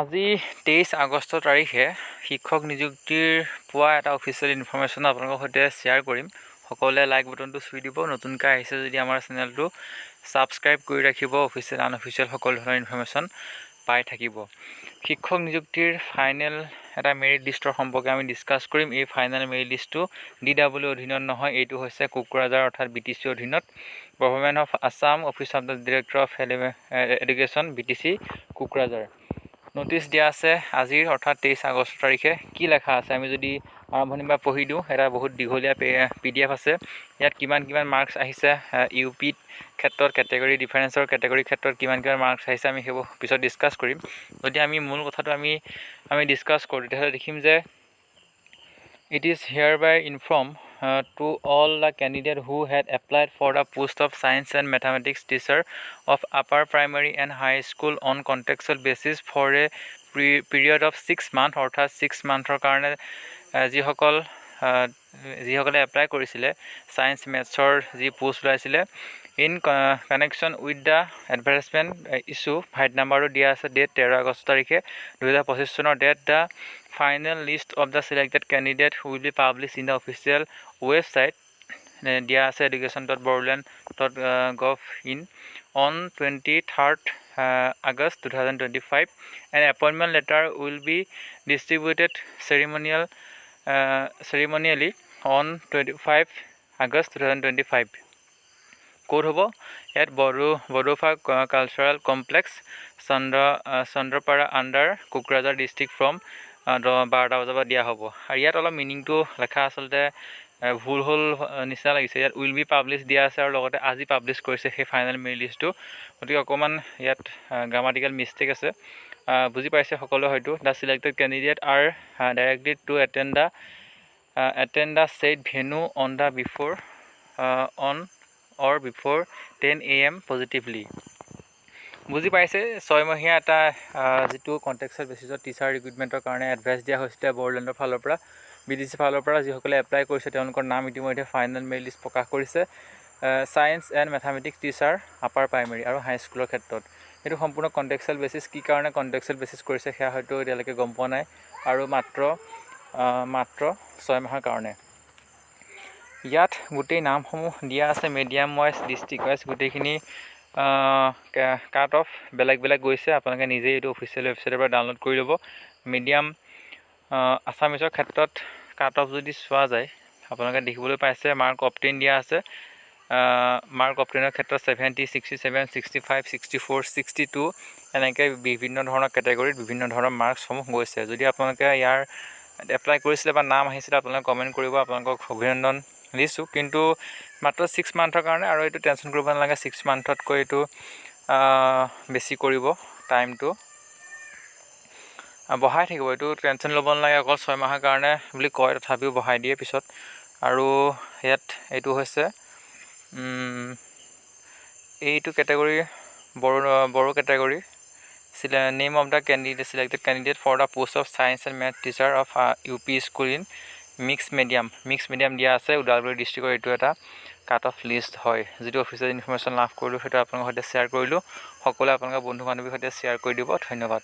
আজি তেইছ আগষ্ট তাৰিখে শিক্ষক নিযুক্তিৰ পোৱা এটা অফিচিয়েল ইনফৰ্মেশ্যন আপোনালোকৰ সৈতে শ্বেয়াৰ কৰিম। সকলোৱে লাইক বুটনটো চুই দিব, নতুনকৈ আহিছে যদি আমাৰ চেনেলটো ছাবস্ক্ৰাইব কৰি ৰাখিব, অফিচিয়েল, আনঅফিচিয়েল সকলো ধৰণৰ ইনফৰ্মেশ্যন পাই থাকিব। শিক্ষক নিযুক্তিৰ ফাইনেল এটা মেৰিট লিষ্টৰ সম্পৰ্কে আমি ডিছকাছ কৰিম। এই ফাইনেল মেৰিট লিষ্টটো ডি ডাব্লিউ অধীনত নহয়, এইটো হৈছে কোকৰাঝাৰ অৰ্থাৎ বি টি চি অধীনত। Government of Assam office of the director of education, B T C Kokrajhar notice দিয়া আছে আজিৰ অৰ্থাৎ তেইছ আগষ্ট তাৰিখে। কি লেখা আছে? আমি যদি আৰম্ভণিৰ পৰা পঢ়ি দিওঁ এটা বহুত দীঘলীয়া পি ডি এফ আছে। ইয়াত কিমান কিমান মাৰ্কছ আহিছে ইউ পিত ক্ষেত্ৰত কেটেগৰী ডিফাৰেঞ্চৰ কেটেগৰীৰ ক্ষেত্ৰত কিমান কিমান মাৰ্কছ আহিছে আমি সেইবোৰ পিছত ডিছকাছ কৰিম। যদি আমি মূল কথাটো আমি আমি ডিছকাছ কৰোঁ তেতিয়াহ'লে দেখিম যে it is hereby inform uh, to all the candidates who had applied for the post of science and mathematics teacher of upper primary and high school on contractual basis for a pre period of 6 month অর্থাৎ 6 মান্থৰ কাৰণে যিসকল যিসকলে apply কৰিছিলে science মেথছৰ যি post ওলাইছিলে in connection with the advertisement issue fight নাম্বাৰটো দিয়া আছে ডেট তেৰ আগষ্ট তাৰিখে দুহেজাৰ পঁচিছ চনৰ date the final list of the selected candidate will be publish in the official website দিয়া আছে education dot Bodoland dot gov in on twenty third August two thousand twenty five and appointment letter will be distributed ceremonial ceremonially on twenty five August two thousand twenty five ক'ত হ'ব ইয়াত Bodo Bodofa cultural complex Chandra Chandrapara under Kokrajhar district from বাৰটা বজাৰ পৰা দিয়া হ'ব। আৰু ইয়াত অলপ মিনিংটো লেখা আচলতে ভুল হ'ল নিচিনা লাগিছে। ইয়াত উইল বি পাব্লিছ দিয়া আছে আৰু লগতে আজি পাব্লিছ কৰিছে সেই ফাইনেল মেৰি লিষ্টটো গতিকে অকণমান ইয়াত গ্ৰামাটিকেল মিষ্টেক আছে। বুজি পাইছে সকলোৱে হয়তো। The selected candidate are directly to attend the attend the said venue on the before on or before ten A M positively বুজি পাইছে, ছয়মহীয়া এটা যিটো কণ্টেক্সুৱেল বেচিছত টিচাৰ ৰিক্ৰুইটমেণ্টৰ কাৰণে এডভাইচ দিয়া হৈছিলে বড়োলেণ্ডৰ ফালৰ পৰা বি চি ফালৰ পৰা, যিসকলে এপ্লাই কৰিছে, তেওঁলোকৰ নাম ইতিমধ্যে ফাইনেল মেৰি লিষ্ট প্ৰকাশ কৰিছে science and mathematics teacher upper primary আৰু হাইস্কুলৰ ক্ষেত্ৰত। এইটো সম্পূৰ্ণ কণ্টেক্সুৱেল বেচিছ কি কাৰণে কণ্টেক্সুৱেল বেচিছ কৰিছে সেয়া হয়তো এতিয়ালৈকে গম পোৱা নাই, আৰু মাত্ৰ মাত্ৰ ছয় মাহৰ কাৰণে। ইয়াত গোটেই নামসমূহ দিয়া আছে মিডিয়াম ৱাইজ ডিষ্ট্ৰিক্ট ৱাইজ গোটেইখিনি কাট অফ বেলেগ বেলেগ গৈছে আপোনালোকে নিজেই এইটো অফিচিয়েল ৱেবছাইটৰ পৰা ডাউনলোড কৰি ল'ব। মিডিয়াম আছামিছৰ ক্ষেত্ৰত কাট অফ যদি চোৱা যায় আপোনালোকে দেখিবলৈ পাইছে মাৰ্ক অপটেইন দিয়া আছে। মাৰ্ক অপটেইনৰ ক্ষেত্ৰত seventy sixty seven sixty five sixty four sixty two এনেকৈ বিভিন্ন ধৰণৰ কেটেগৰীত বিভিন্ন ধৰণৰ মাৰ্কছসমূহ গৈছে। যদি আপোনালোকে ইয়াৰ এপ্লাই কৰিছিলে বা নাম আহিছিলে আপোনালোকে কমেণ্ট কৰিব। আপোনালোকক অভিনন্দন। দিছোঁ। কিন্তু মাত্ৰ ছিক্স মান্থৰ কাৰণে আৰু এইটো টেনশ্যন কৰিব নালাগে ছিক্স মান্থতকৈ এইটো বেছি কৰিব টাইমটো বঢ়াই থাকিব এইটো টেনশ্যন ল'ব নালাগে অকল ছয় মাহৰ কাৰণে বুলি কয় তথাপিও বঢ়াই দিয়ে পিছত। আৰু ইয়াত এইটো হৈছে এইটো category Bodo Bodo category name of the candidate selected candidate for the post of science and math teacher of U P school in mix medium mix medium দিয়া আছে ওদালগুৰি ডিষ্ট্ৰিক্টৰ এইটো এটা কাট অফ লিষ্ট হয়, যিটো অফিচিয়েল ইনফৰ্মেশ্যন লাভ কৰিলোঁ, সেইটো আপোনালোকৰ সৈতে শ্বেয়াৰ কৰিলোঁ। সকলোৱে আপোনালোকৰ বন্ধু বান্ধৱীৰ সৈতে শ্বেয়াৰ কৰি দিব। ধন্যবাদ।